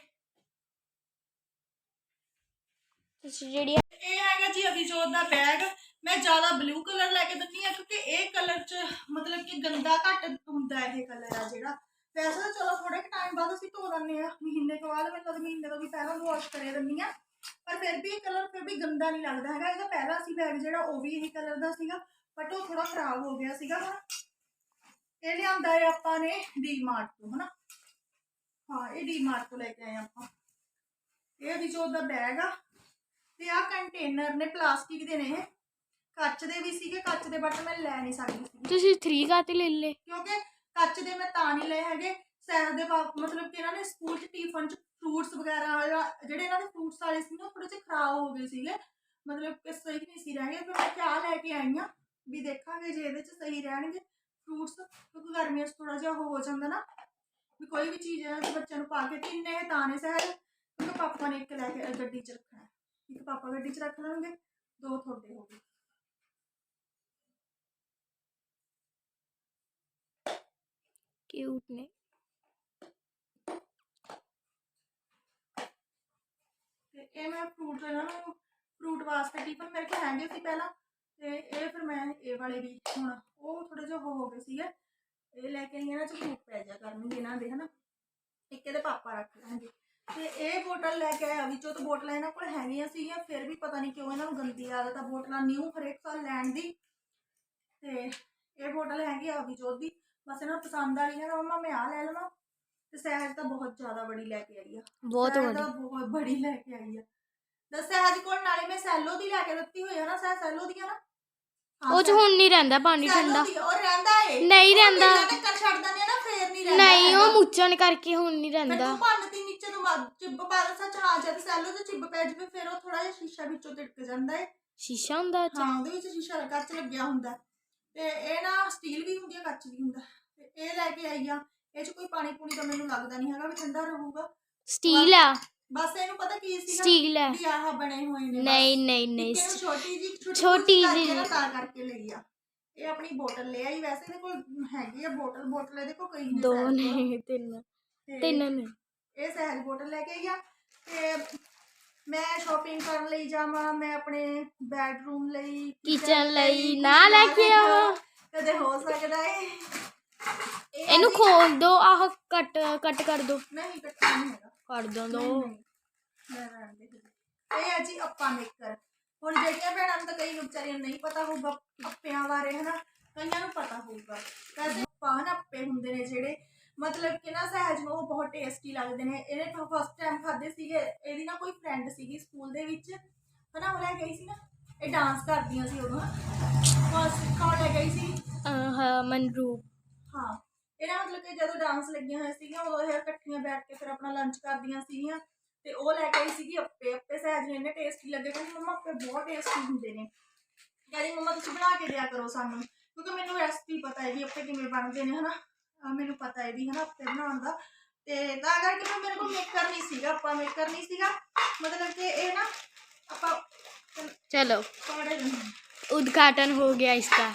ਤੁਸੀਂ ਜਿਹੜੀ ਇਹ ਹੈਗਾ ਜੀ ਅਭਿਜੋਤ ਦਾ ਬੈਗ ਮੈਂ ਜ਼ਿਆਦਾ ਬਲੂ ਕਲਰ ਲੈ ਕੇ ਦਿੰਦੀ ਆ ਕਿਉਂਕਿ ਇਹ ਕਲਰ ਚ ਮਤਲਬ ਕਿ ਗੰਦਾ ਘੱਟ ਹੁੰਦਾ ਇਹ ਕਲਰ ਆ ਜਿਹੜਾ। ਵੈਸੇ ਤਾਂ ਚਲੋ ਥੋੜੇ ਟਾਈਮ ਬਾਅਦ ਅਸੀਂ ਧੋ ਦਿੰਦੇ ਆ। ਮਹੀਨੇ ਕੁ ਬਾਅਦ ਮੈਂ ਕਦੇ ਮਹੀਨੇ ਤੋਂ ਵੀ ਪਹਿਲਾਂ ਵਾਸ਼ ਕਰੇ ਦਿੰਦੀ ਆ। ਪਰ ਫਿਰ ਵੀ ਇਹ ਕਲਰ ਫਿਰ ਵੀ ਗੰਦਾ ਨਹੀਂ ਲੱਗਦਾ ਹੈਗਾ। ਇਹਦਾ ਪਹਿਲਾ ਸੀ ਬੈਗ ਜਿਹੜਾ ਉਹ ਵੀ ਇਹੀ ਕਲਰ ਦਾ ਸੀਗਾ ਬਟ ਉਹ ਥੋੜਾ ਖਰਾਬ ਹੋ ਗਿਆ ਸੀਗਾ। ਹੁਣ ਇਹ ਲਿਆਂਦਾ ਹੈ ਆਪਾਂ ਨੇ ਡੀਮਾਰਟ ਤੋਂ ਹਨਾ? ਹਾਂ ਇਹ ਡੀਮਾਰਟ ਤੋਂ ਲੈ ਕੇ ਆਏ ਆਪਾਂ। ਇਹ ਅਭਿਜੋਤ ਦਾ ਬੈਗ ਆ ਤੇ ਆ ਕੰਟੇਨਰ ਨੇ ਪਲਾਸਟਿਕ ਦੇ ਨੇ ਇਹ। ਕੱਚ ਦੇ ਵੀ ਸੀਗੇ ਕੱਚ ਦੇ ਬਟ ਮੈਂ ਲੈ ਨਹੀਂ ਸਕਦੀ ਸੀ ਤੁਸੀਂ 3 ਕਾਤੇ ਲੈ ਲਏ। ਕਿਉਂਕਿ ਕੱਚ ਦੇ ਮੈਂ ਤਾਂ ਨਹੀਂ ਲਏ ਹੈਗੇ। ਸੈਰ ਦੇ ਮਤਲਬ ਕਿ ਇਹਨਾਂ ਨੇ ਸਕੂਲ ਚ ਟਿਫਨ ਚ ਫਰੂਟਸ ਵਗੈਰਾ ਜਿਹੜੇ ਇਹਨਾਂ ਦੇ ਫਰੂਟਸ ਵਾਲੇ ਸੀ ਨਾ ਥੋੜੇ ਜਿਹੇ ਖਰਾਬ ਹੋ ਗਏ ਸੀਗੇ। ਮਤਲਬ ਕਿ ਸਹੀ ਨਹੀਂ ਸੀ ਰਹਿ ਗਏ ਫਿਰ ਮੈਂ ਕਿਆ ਲੈ ਕੇ ਆਈ ਆ ਵੀ ਦੇਖਾਂਗੇ ਜੇ ਇਹਦੇ ਚ ਸਹੀ ਰਹਿਣਗੇ। ਫਰੂਟਸ ਕਿਉਂਕਿ ਗਰਮੀਆਂ 'ਚ ਥੋੜਾ ਜਿਹਾ ਹੋ ਜਾਂਦਾ ਨਾ, ਵੀ ਕੋਈ ਵੀ ਚੀਜ਼ ਇਹਨਾਂ ਬੱਚਿਆਂ ਨੂੰ ਪਾ ਕੇ ਤਿੰਨੇ ਇਹ ਦਾਣੇ ਨੇ ਸਹਿਜ, ਕਿਉਂਕਿ ਪਾਪਾ ਨੇ ਇੱਕ ਲੈ ਕੇ ਗੱਡੀ 'ਚ ਰੱਖਣਾ ਇੱਕ ਪਾਪਾ ਗੱਡੀ 'ਚ ਰੱਖ ਲੈਣਗੇ, ਦੋ ਤੁਹਾਡੇ ਹੋ ਗਏ। ਕਿਊਟ ਨੇ ਤੇ ਇਹ ਮੈਂ ਫਰੂਟ ਇਹਨਾਂ ਨੂੰ ਫਰੂਟ ਵਾਸਤੇ ਟਿਫਨ ਮੇਰੇ ਕੋਲ ਹੈਗੇ ਸੀ ਪਹਿਲਾਂ, ਤੇ ਇਹ ਫਿਰ ਮੈਂ ਇਹ ਵਾਲੇ ਵੀ ਹੁਣ ਉਹ ਥੋੜੇ ਜਿਹਾ ਹੋ ਗਏ ਸੀਗੇ। ਇਹ ਲੈ ਕੇ ਆਈ ਇਹਨਾਂ ਚ ਫਰੂਟ ਪੈ ਜਾ ਕਰਨਗੇ ਇਹਨਾਂ ਦੇ, ਹਨਾ। ਇੱਕ ਇਹਦੇ ਪਾਪਾ ਰੱਖ ਲੈਣਗੇ। ਤੇ ਇਹ ਬੋਟਲ ਲੈ ਕੇ ਆਇਆ ਵਿੱਚੋਂ ਤਾਂ ਬੋਟਲਾਂ ਇਹਨਾਂ ਕੋਲ ਹੈਗੀਆਂ ਸੀਗੀਆਂ, ਫਿਰ ਵੀ ਪਤਾ ਨਹੀਂ ਕਿਉਂ ਇਹਨਾਂ ਨੂੰ ਗੰਦੀ ਆਦਤ ਆ ਬੋਟਲਾਂ ਨਿਊ ਹਰੇਕ ਸਾਲ ਲੈਣ ਦੀ। ਤੇ ਇਹ ਬੋਟਲ ਹੈਗੀ ਆ ਵਿਜੋਤ ਦੀ, ਬਸ ਇਹਨਾਂ ਨੂੰ ਪਸੰਦ ਆ ਰਹੀ ਹੈ ਮੰਮਾ ਮੈਂ ਆ ਲੈ ਲਵਾਂ। ਤੇ ਸਹਿਜ ਤਾਂ ਬਹੁਤ ਜ਼ਿਆਦਾ ਬੜੀ ਲੈ ਕੇ ਆਈ ਆ। ਬਹੁਤ ਸਹਿਜ ਤਾਂ ਬਹੁਤ ਬੜੀ ਲੈ ਕੇ ਆਈ ਆ। ਦੱਸਿਆ ਅੱਜ ਕੋਲ ਨਾਲੇ ਮੈਂ ਸੈਲੋ ਦੀ ਲੈ ਕੇ ਦਿੱਤੀ ਹੋਈ ਆ ਨਾ ਸਹਿਜ ਸੈਲੋ ਦੀ ਆ ਨਾ। ਹਾਂ, ਉਹ ਚ ਹੁਣ ਨਹੀਂ ਰਹਿੰਦਾ ਪਾਣੀ ਸੈਲੋ ਠੰਡਾ। ਦੀ, ਉਹ ਰਹਿੰਦਾ ਏ। ਨਹੀਂ ਰਹਿੰਦਾ। ਟੱਕਰ ਛੱਡ ਦਿੰਦੇ ਆ ਨਾ ਫੇਰ ਨਹੀਂ ਰਹਿੰਦਾ ਨਹੀਂ ਉਹ। ਮੁੱਚਣ ਕਰਕੇ ਹੁਣ ਨਹੀਂ ਫਿਰ ਰਹਿੰਦਾ। ਤੂੰ ਤੀ ਨੀਚੇ ਤੋਂ ਬਾਅਦ ਚਿੱਬ ਪਾ ਦੇ ਸੱਚ ਹਾਂ ਜਦ ਸੈਲੋ ਚ ਚਿੱਬ ਪੈ ਜਾਵੇ ਫਿਰ ਉਹ ਥੋੜਾ ਜਿਹਾ ਸ਼ੀਸ਼ਾ ਵਿੱਚੋਂ ਤਿੜਕ ਜਾਂਦਾ ਏ। ਸ਼ੀਸ਼ਾ ਹੁੰਦਾ ਉਹ 'ਚ? ਹਾਂ ਉਹਦੇ ਵਿੱਚ ਸ਼ੀਸ਼ਾ ਕੱਚ ਲੱਗਿਆ ਹੁੰਦਾ। ਤੇ ਇਹ ਨਾ ਸਟੀਲ ਵੀ ਹੁੰਦੀ ਆ ਕੱਚ ਵੀ ਹੁੰਦਾ। ਤੇ ਇਹ ਲੈ ਕੇ ਆਈ ਆ। ਇਹ ਚ ਕੋਈ ਪਾਣੀ ਪੂਣੀ ਤਾਂ ਮੈਨੂੰ ਲੱਗਦਾ ਨਹੀਂ ਹੈਗਾ ਵੀ ਠੰਡਾ ਰਹੂਗਾ। ਸਟੀਲ ਆ। ਬਸ ਇਹਨੂੰ ਪਤਾ ਕੀ ਸੀਗਾ? ਸਟੀਲ ਹੈ ਵੀ ਆਹ ਬਣੇ ਹੋਏ ਨੇ ਬਸ। ਨਹੀਂ ਨਹੀਂ ਨਹੀਂ ਇੱਕ ਇਹਨੂੰ st- ਛੋਟੀ ਜੀ ਛੋਟੀ ਛੋਟੀ ਜਿਹੀ ਜਿਹੀ। ਕਰਕੇ ਨਾ ਤਾਂ ਕਰਕੇ ਲਈ ਆ। ਇਹ ਆਪਣੀ ਬੋਤਲ ਲੈ ਆਈ ਵੈਸੇ ਇਹਦੇ ਕੋਲ ਹੈਗੀ ਆ ਬੋਤਲ ਬੋਤਲ ਇਹਦੇ ਕੋਲ ਕਈ ਨੇ ਦੋ ਸਹਿਜ ਕੋਲ। ਨੇ ਤਿੰਨ। ਤੇ ਤਿੰਨ ਨੇ। ਇਹ ਸਹਿਜ ਬੋਤਲ ਲੈ ਕੇ ਆਈ ਆ। ਤੇ ਮੈਂ ਸ਼ਾਪਿੰਗ ਕਰਨ ਲਈ ਜਾਵਾਂ ਮੈਂ ਆਪਣੇ ਬੈਡਰੂਮ ਲਈ Kitchen ਲਈ ਕੁਛ ਨਾ ਲੈ ਕੇ ਲੈ ਆਵਾਂ। ਕਦੇ ਹੋ ਸਕਦਾ ਏ। ਇਹ ਇਹਨੂੰ ਖੋਲ ਦੋ ਆਹ ਕੱਟ ਕੱਟ ਕਰ ਦੋ। ਨਹੀਂ ਕੱਟਣਾ ਨਹੀਂ ਹੈਗਾ। ਕਰ ਦੋ ਨਹੀਂ, ਦੋ ਨਹੀਂ, ਮੈਂ ਰਹਿਣ ਦੇ ਦਿੰਦੀ। ਇਹ ਹੈ ਜੀ ਅੱਪਾ ਮੇਕਰ ਹੁਣ ਜਿਹੜੀਆਂ ਭੈਣਾਂ ਨੂੰ ਤਾਂ ਕਈ ਨੂੰ ਵਿਚਾਰੀਆਂ ਨੂੰ ਨਹੀਂ ਪਤਾ ਹੋਊਗਾ ਅੱਪਿਆਂ ਬਾਰੇ ਹਨਾ? ਕਈਆਂ ਨੂੰ ਪਤਾ ਹੋਊਗਾ। ਕਹਿੰਦੇ ਅੱਪਾ ਹਨਾ ਅੱਪੇ ਹੁੰਦੇ ਨੇ ਜਿਹੜੇ ਮਤਲਬ ਕਿ ਨਾ ਸਹਿਜ ਨੂੰ ਉਹ ਬਹੁਤ ਟੇਸਟੀ ਲੱਗਦੇ ਨੇ। ਇਹਨੇ ਫਸਟ ਟਾਈਮ ਖਾਦੇ ਸੀਗੇ। ਇਹਦੀ ਨਾ ਕੋਈ ਫਰੈਂਡ ਸੀਗੀ ਸਕੂਲ ਦੇ ਵਿੱਚ। ਹਨਾ ਉਹ ਲੈ ਗਈ ਸੀ ਨਾ। ਇਹ ਡਾਂਸ ਕਰਦੀਆਂ ਸੀ ਉਦੋਂ। ਬਸ ਕੌਣ ਲੈ ਗਈ ਸੀ। ਅਹ, ਮਨਰੂਪ। ਹਾਂ ਇਹਨਾਂ ਮਤਲਬ ਕਿ ਜਦੋਂ ਡਾਂਸ ਲੱਗੀਆਂ ਹੋਈਆਂ ਸੀਗੀਆਂ ਉਦੋਂ ਇਹ ਇਕੱਠੀਆਂ ਬੈਠ ਕੇ ਫਿਰ ਆਪਣਾ ਲੰਚ ਕਰਦੀਆਂ ਸੀਗੀਆਂ ਤੇ ਉਹ ਲੈ ਕੇ ਆਈ ਸੀਗੀ ਅੱਪੇ ਅੱਪੇ ਸਹਿਜ ਨੂੰ ਇੰਨੇ ਟੇਸਟੀ ਲੱਗੇ ਕਹਿੰਦੀ ਮੰਮਾ ਅੱਪੇ ਬਹੁਤ ਟੇਸਟੀ ਹੁੰਦੇ ਨੇ। ਕਹਿੰਦੀ ਮੰਮਾ ਤੁਸੀਂ ਬਣਾ ਕੇ ਦਿਆ ਕਰੋ ਸਾਨੂੰ ਕਿਉਂਕਿ ਮੈਨੂੰ ਰੈਸਪੀ ਪਤਾ ਹੈ ਵੀ ਅੱਪੇ ਕਿਵੇਂ ਬਣਦੇ ਨੇ ਹਨਾ? ਮੈਨੂੰ ਪਤਾ ਹੈ ਵੀ ਹਨਾ ਅੱਪੇ ਬਣਾਉਣ ਦਾ। ਤੇ ਤਾਂ ਕਰਕੇ ਫਿਰ ਮੇਰੇ ਕੋਲ ਮੇਕਰ ਨਹੀਂ ਸੀਗਾ ਆਪਾਂ ਮੇਕਰ ਨਹੀਂ ਸੀਗਾ। ਮਤਲਬ ਕਿ ਇਹ ਨਾ ਆਪਾਂ ਚਲੋ। ਉਦਘਾਟਨ ਹੋ ਗਿਆ ਇਸਦਾ।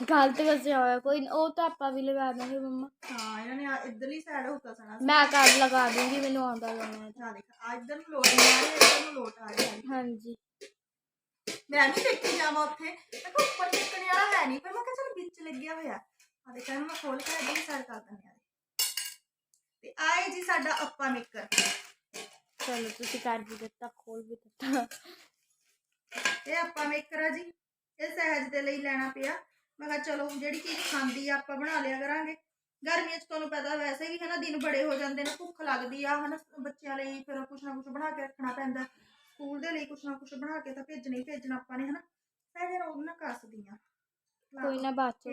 ਗਲਤ ਕਸਿਆ ਹੋਇਆ ਕੋਈ ਉਹ ਤਾਂ ਆਪਾਂ ਵੀ ਲਗਾ ਦਾਂਗੇ ਮੰਮਾ। ਹਾਂ ਇਹਨਾਂ ਨੇ ਆ- ਇੱਧਰਲੀ ਸਾਈਡ ਹੁੱਕਾ ਸਣਾ ਮੈਂ ਕੱਲ ਲਗਾ ਦੂੰਗੀ ਮੈਨੂੰ ਆਉਂਦਾ ਲਾਉਣਾ ਆ ਦੇਖ ਆ ਇੱਧਰ ਨੂੰ ਲੋਟ ਆ ਰਿਹਾ ਇੱਧਰ ਨੂੰ ਲੋਟ ਆ ਰਿਹਾ। ਹਾਂਜੀ। ਮੈਂ ਵੀ ਦੇਖੀ ਜਾਵਾਂ ਉੱਥੇ। ਮੈਂ ਉੱਪਰ ਚੱਕਣੇ ਵਾਲਾ ਹੈ ਨਹੀਂ ਪਰ ਮੈਂ ਕਿਹਾ ਚਲ ਵਿੱਚ ਲੱਗਿਆ ਹੋਇਆ। ਆ ਦੇਖਾਂ ਮੈਂ ਖੋਲ ਕੇ ਇੱਧਰਲੀ ਸਾਈਡ ਕਰ ਦਿੰਦੀ ਆ ਤੇ ਆਏ ਜੀ ਸਾਡਾ ਅੱਪਾ ਮੇਕਰ ਚਲੋ ਤੁਸੀਂ ਕਰ ਵੀ ਦਿੱਤਾ ਖੋਲ ਵੀ ਦਿੱਤਾ। ਇਹ ਅੱਪਾ ਮੇਕਰ ਆ ਜੀ। ਇਹ ਸਹਿਜ ਦੇ ਲਈ ਲੈਣਾ ਪਿਆ। ਮੈਂ ਕਿਹਾ ਚਲੋ ਜਿਹੜੀ ਚੀਜ਼ ਖਾਂਦੀ ਆ ਆਪਾਂ ਬਣਾ ਲਿਆ ਕਰਾਂਗੇ। ਗਰਮੀਆਂ 'ਚ ਤੁਹਾਨੂੰ ਪਤਾ ਵੈਸੇ ਵੀ ਹਨਾ ਦਿਨ ਬੜੇ ਹੋ ਜਾਂਦੇ ਨੇ ਭੁੱਖ ਲੱਗਦੀ ਆ ਹਨਾ ਬੱਚਿਆਂ ਲਈ ਫਿਰ ਕੁਛ ਨਾ ਕੁਛ ਬਣਾ ਕੇ ਰੱਖਣਾ ਪੈਂਦਾ। ਸਕੂਲ ਦੇ ਲਈ ਕੁਛ ਨਾ ਕੁਛ ਬਣਾ ਕੇ ਤਾਂ ਭੇਜਣਾ ਹੀ ਭੇਜਣਾ ਆਪਾਂ ਨੇ ਹਨਾ। ਮੈਂ ਜਰ ਉਹਨਾਂ ਕੱਸਦੀ ਆ ਕੋਈ ਨਾ ਬਾਅਦ ਚ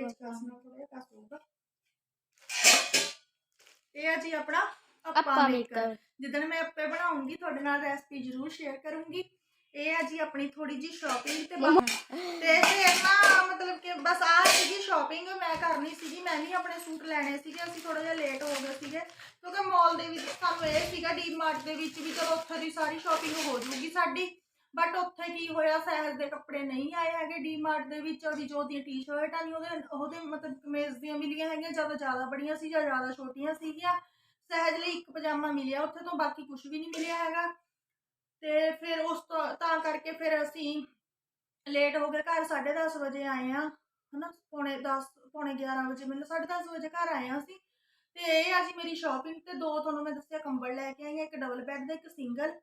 ਇਹ ਆ ਜੀ ਆਪਣਾ ਅੱਪਾ ਮੇਕਰ ਜਿੱਦਣ ਮੈਂ ਆਪੇ ਬਣਾਉਂਗੀ ਤੁਹਾਡੇ ਨਾਲ ਰੈਸਪੀ ਜ਼ਰੂਰ ਸ਼ੇਅਰ ਕਰੂੰਗੀ। ਇਹ ਆ ਜੀ ਆਪਣੀ ਥੋੜੀ ਜੀ ਸ਼ਾਪਿੰਗ ਤੇ ਬਾ- ਤੇ ਫਿਰ ਨਾ ਮਤਲਬ ਕਿ ਬਸ ਆ ਸੀਗੀ ਸ਼ਾਪਿੰਗ ਮੈਂ ਕਰਨੀ ਸੀਗੀ ਮੈਂ ਵੀ ਆਪਣੇ ਸੂਟ ਲੈਣੇ ਸੀਗੇ ਅਸੀਂ ਥੋੜਾ ਜਿਹਾ ਲੇਟ ਹੋ ਗਏ ਸੀਗੇ। ਕਿਉਂਕਿ ਮਾਲ ਦੇ ਵਿੱਚ ਸਾਨੂੰ ਇਹ ਸੀਗਾ ਡੀਮਾਰਟ ਦੇ ਵਿੱਚ ਵੀ ਚਲੋ ਉੱਥੇ ਦੀ ਸਾਰੀ ਸ਼ਾਪਿੰਗ ਹੋ ਜੂਗੀ ਸਾਡੀ। ਬਟ ਉੱਥੇ ਕੀ ਹੋਇਆ ਸਹਿਜ ਦੇ ਕੱਪੜੇ ਨਹੀਂ ਆਏ ਹੈਗੇ ਡੀਮਾਰਟ ਦੇ ਵਿੱਚ ਉਹਦੀ ਜੋ ਦੀਆਂ ਟੀ-ਸ਼ਰਟਾਂ ਨਹੀਂ ਉਹਦੇ ਉਹਦੇ ਮਤਲਬ ਕਮੀਜ਼ ਦੀਆਂ ਮਿਲੀਆਂ ਹੈਗੀਆਂ ਜ਼ਿਆਦਾ ਜ਼ਿਆਦਾ ਬੜੀਆਂ ਸੀ ਜਾਂ ਜ਼ਿਆਦਾ ਛੋਟੀਆਂ ਸੀਗੀਆਂ। ਸਹਿਜ ਲਈ ਇੱਕ ਪਜਾਮਾ ਮਿਲਿਆ ਉੱਥੇ ਤੋਂ ਬਾਕੀ ਕੁਝ ਵੀ ਨਹੀਂ ਮਿਲਿਆ ਹੈਗਾ। ਤੇ ਫਿਰ ਉਸ ਤੋਂ, ਤਾਂ ਕਰਕੇ ਫਿਰ ਅਸੀਂ ਲੇਟ ਹੋ ਗਏ, ਘਰ 10:30 ਵਜੇ ਆਏ ਆ ਹਨਾ, ਪੌਣੇ 10 ਪੌਣੇ 11 ਵਜੇ ਮੈਨੂੰ 10:30 ਵਜੇ ਘਰ ਆਏ ਆ ਅਸੀਂ। ਤੇ ਇਹ ਆ ਜੀ ਮੇਰੀ ਸ਼ਾਪਿੰਗ ਤੇ ਦੋ ਤੁਹਾਨੂੰ ਮੈਂ ਦੱਸਿਆ, ਕੰਬਲ ਲੈ ਕੇ ਆਈ ਆ ਇੱਕ ਡਬਲ ਬੈੱਡ ਦਾ, ਇੱਕ ਸਿੰਗਲ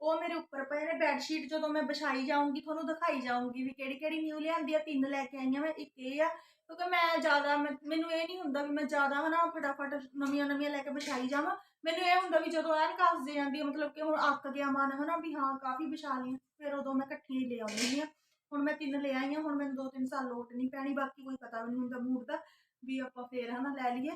ਉਹ ਮੇਰੇ ਉੱਪਰ ਪਏ ਨੇ ਬੈੱਡ ਸ਼ੀਟ ਜਦੋਂ ਮੈਂ ਵਿਛਾਈ ਜਾਊਂਗੀ, ਤੁਹਾਨੂੰ ਦਿਖਾਈ ਜਾਊਂਗੀ ਵੀ ਕਿਹੜੀ ਕਿਹੜੀ ਨਿਊ ਲਿਆਂਦੀ ਆ, ਤਿੰਨ ਲੈ ਕੇ ਆਈ ਆ ਮੈਂ, ਇੱਕ ਇਹ ਆ ਕਿਉਂਕਿ ਮੈਂ ਜ਼ਿਆਦਾ, ਮੈਂ- ਮੈਨੂੰ ਇਹ ਨਹੀਂ ਹੁੰਦਾ ਵੀ ਮੈਂ ਜ਼ਿਆਦਾ ਹਨਾ ਫਟਾਫਟ ਨਵੀਆਂ ਨਵੀਆਂ ਲੈ ਕੇ ਵਿਛਾਈ ਜਾਵਾਂ। ਮੈਨੂੰ ਇਹ ਹੁੰਦਾ ਵੀ ਜਦੋਂ ਐਨ ਕੱਸ ਦੇ ਜਾਂਦੀ ਆ ਮਤਲਬ ਕਿ ਹੁਣ ਅੱਕ ਗਿਆ ਮਨ ਹਨਾ ਵੀ ਹਾਂ ਕਾਫੀ ਵਿਛਾ ਲਈਆਂ, ਫਿਰ ਉਦੋਂ ਮੈਂ ਇਕੱਠੀਆਂ ਹੀ ਲੈ ਆਉਂਦੀ ਹਾਂ ਹੁਣ ਮੈਂ ਤਿੰਨ ਲੈ ਆਈ ਹਾਂ ਹੁਣ ਮੈਨੂੰ ਦੋ ਤਿੰਨ ਸਾਲ ਲੋਟ ਨਹੀਂ ਪੈਣੀ, ਬਾਕੀ ਕੋਈ ਪਤਾ ਵੀ ਨਹੀਂ ਹੁੰਦਾ ਮੂਡ ਦਾ, ਵੀ ਆਪਾਂ ਫੇਰ ਹਨਾ ਲੈ ਲਈਏ।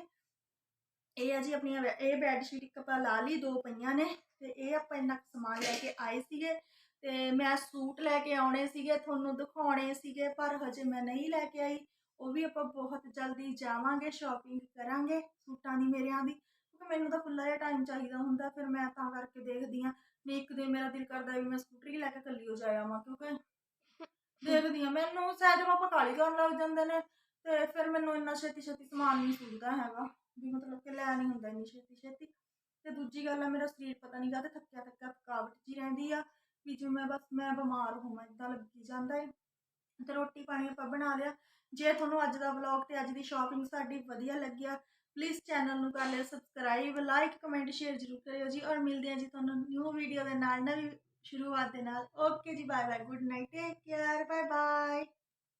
ਇਹ ਆ ਜੀ ਆਪਣੀਆਂ ਇਹ ਬੈੱਡ ਸ਼ੀਟ ਇੱਕ ਆਪਾਂ ਲਾ ਲਈ, ਦੋ ਪਈਆਂ ਨੇ, ਤੇ ਇਹ ਆਪਾਂ ਇੰਨਾ ਕੁ ਸਮਾਨ ਲੈ ਕੇ ਆਏ ਸੀਗੇ। ਤੇ ਮੈਂ ਸੂਟ ਲੈ ਕੇ ਆਉਣੇ ਸੀਗੇ, ਤੁਹਾਨੂੰ ਦਿਖਾਉਣੇ ਸੀਗੇ, ਪਰ ਹਜੇ ਮੈਂ ਨਹੀਂ ਲੈ ਕੇ ਆਈ। ਉਹ ਵੀ ਆਪਾਂ ਬਹੁਤ ਜਲਦੀ ਜਾਵਾਂਗੇ ਸ਼ਾਪਿੰਗ ਕਰਾਂਗੇ, ਸੂਟਾਂ ਦੀ ਮੇਰਿਆਂ ਦੀ, ਕਿਉਂਕਿ ਮੈਨੂੰ ਤਾਂ ਖੁੱਲਾ ਜਿਹਾ ਟਾਈਮ ਚਾਹੀਦਾ ਹੁੰਦਾ, ਫਿਰ ਮੈਂ ਤਾਂ ਕਰਕੇ ਦੇਖਦੀ ਆ ਨਹੀਂ ਇੱਕ ਦਿਨ ਮੇਰਾ ਦਿਲ ਕਰਦਾ ਵੀ ਮੈਂ ਸਕੂਟਰੀ ਲੈ ਕੇ ਇਕੱਲੀ ਹੋ ਜਾਇਆ ਵਾਂ ਕਿਉਂਕਿ ਦੇਖਦੀ ਆ ਮੈਨੂੰ ਸਹਿਜ ਪਾਪਾ ਕਾਲੀ ਕਰਨ ਲੱਗ ਜਾਂਦੇ ਨੇ, ਤੇ ਫਿਰ ਮੈਨੂੰ ਇੰਨਾ ਛੇਤੀ ਛੇਤੀ ਸਮਾਨ ਨਹੀਂ ਸੁਝਦਾ ਹੈਗਾ, ਵੀ ਮਤਲਬ ਕਿ ਲੈ ਨਹੀਂ ਹੁੰਦਾ ਇੰਨੀ ਛੇਤੀ ਛੇਤੀ ਤੇ ਦੂਜੀ ਗੱਲ ਆ, ਮੇਰਾ ਸਰੀਰ ਪਤਾ ਨਹੀਂ ਕਾਹਤੇ ਥੱਕਿਆ ਥੱਕਿਆ ਥਕਾਵਟ ਜੀ ਰਹਿੰਦੀ ਆ, ਵੀ ਜਿਵੇਂ ਮੈਂ ਬਸ ਮੈਂ ਬਿਮਾਰ ਹੋਵਾਂ ਇਦਾਂ ਲੱਗੀ ਜਾਂਦਾ ਏ। ਤੇ ਰੋਟੀ ਪਾਣੀ ਆਪਾਂ ਬਣਾ ਲਿਆ। ਜੇ ਤੁਹਾਨੂੰ ਅੱਜ ਦਾ ਵਲੌਗ ਤੇ ਅੱਜ ਦੀ ਸ਼ਾਪਿੰਗ ਸਾਡੀ ਵਧੀਆ ਲੱਗਿਆ ਪਲੀਜ਼ ਚੈਨਲ ਨੂੰ ਕਰ ਲਿਓ ਸਬਸਕ੍ਰਾਈਬ ਲਾਈਕ ਕਮੈਂਟ ਸ਼ੇਅਰ ਜ਼ਰੂਰ ਕਰਿਓ ਜੀ ਔਰ ਮਿਲਦੇ ਹਾਂ ਜੀ ਤੁਹਾਨੂੰ ਨਿਊ ਵੀਡੀਓ ਦੇ ਨਾਲ, ਨਵੀਂ ਸ਼ੁਰੂਆਤ ਦੇ ਨਾਲ। ਓਕੇ ਜੀ bye bye good night take care bye bye